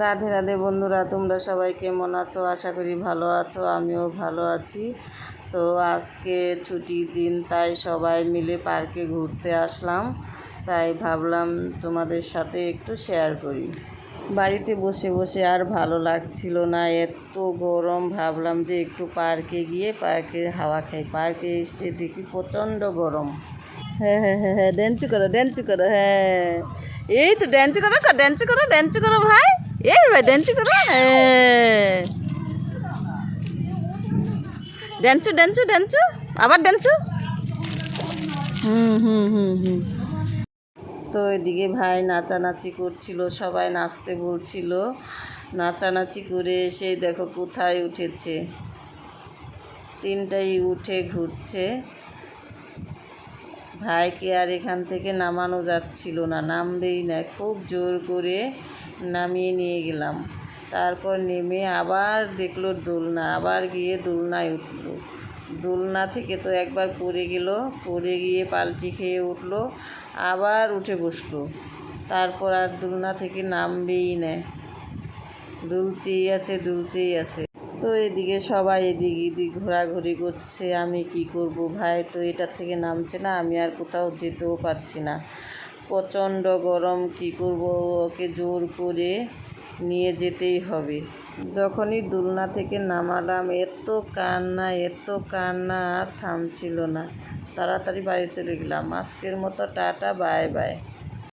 রাধে রাধে বন্ধুরা, তোমরা সবাই কেমন আছো? আশা করি ভালো আছো, আমিও ভালো আছি। তো আজকে ছুটির দিন, তাই সবাই মিলে পার্কে ঘুরতে আসলাম। তাই ভাবলাম তোমাদের সাথে একটু শেয়ার করি। বাড়িতে বসে বসে আর ভালো লাগছিল না, এত গরম। ভাবলাম যে একটু পার্কে গিয়ে পার্কের হাওয়া খাই। পার্কে এসে দেখি প্রচণ্ড গরম। হ্যাঁ হ্যাঁ হ্যাঁ হ্যাঁ ড্যান্স করো ড্যান্স করো হ্যাঁ। এই তো ড্যান্স করো ড্যান্স করো ড্যান্স করো ভাই। এই ভাই ড্যান্স করো হ্যাঁ। ড্যান্সু ড্যান্সু ড্যান্সু আবার ড্যান্সু হুম হুম হুম হুম। তো এদিকে ভাই নাচানাচি করছিল, সবাই নাচতে বলছিল। নাচানাচি করে এসে দেখো কোথায় উঠেছে। তিনটাই উঠে ঘুরছে। ভাইকে আর এখান থেকে নামানো যাচ্ছিল না, নামবেই না। খুব জোর করে নামিয়ে নিয়ে গেলাম। তারপর নেমে আবার দেখল দোলনা, আবার গিয়ে দোলনায় উঠল। দোলনা থেকে তো একবার পড়ে গেল, পড়ে গিয়ে পাল্টি খেয়ে উঠল, আবার উঠে বসল। তারপর আর দোলনা থেকে নামবেই না। দুলতেই আছে দুলতেই আছে। তো এদিকে সবাই এদিক এদিক ঘোরাঘুরি করছে, আমি কি করব ভাই? তো এটার থেকে নামছে না, আমি আর কোথাও যেতেও পারছি না। প্রচণ্ড গরম, কি করব ওকে জোর করে নিয়ে যেতেই হবে। যখনই দোলনা থেকে নামালাম, এত কান্না এত কান্না, আর থামছিল না। তাড়াতাড়ি বাড়ি চলে গেলাম। আজকের মতো টাটা, বাই বাই।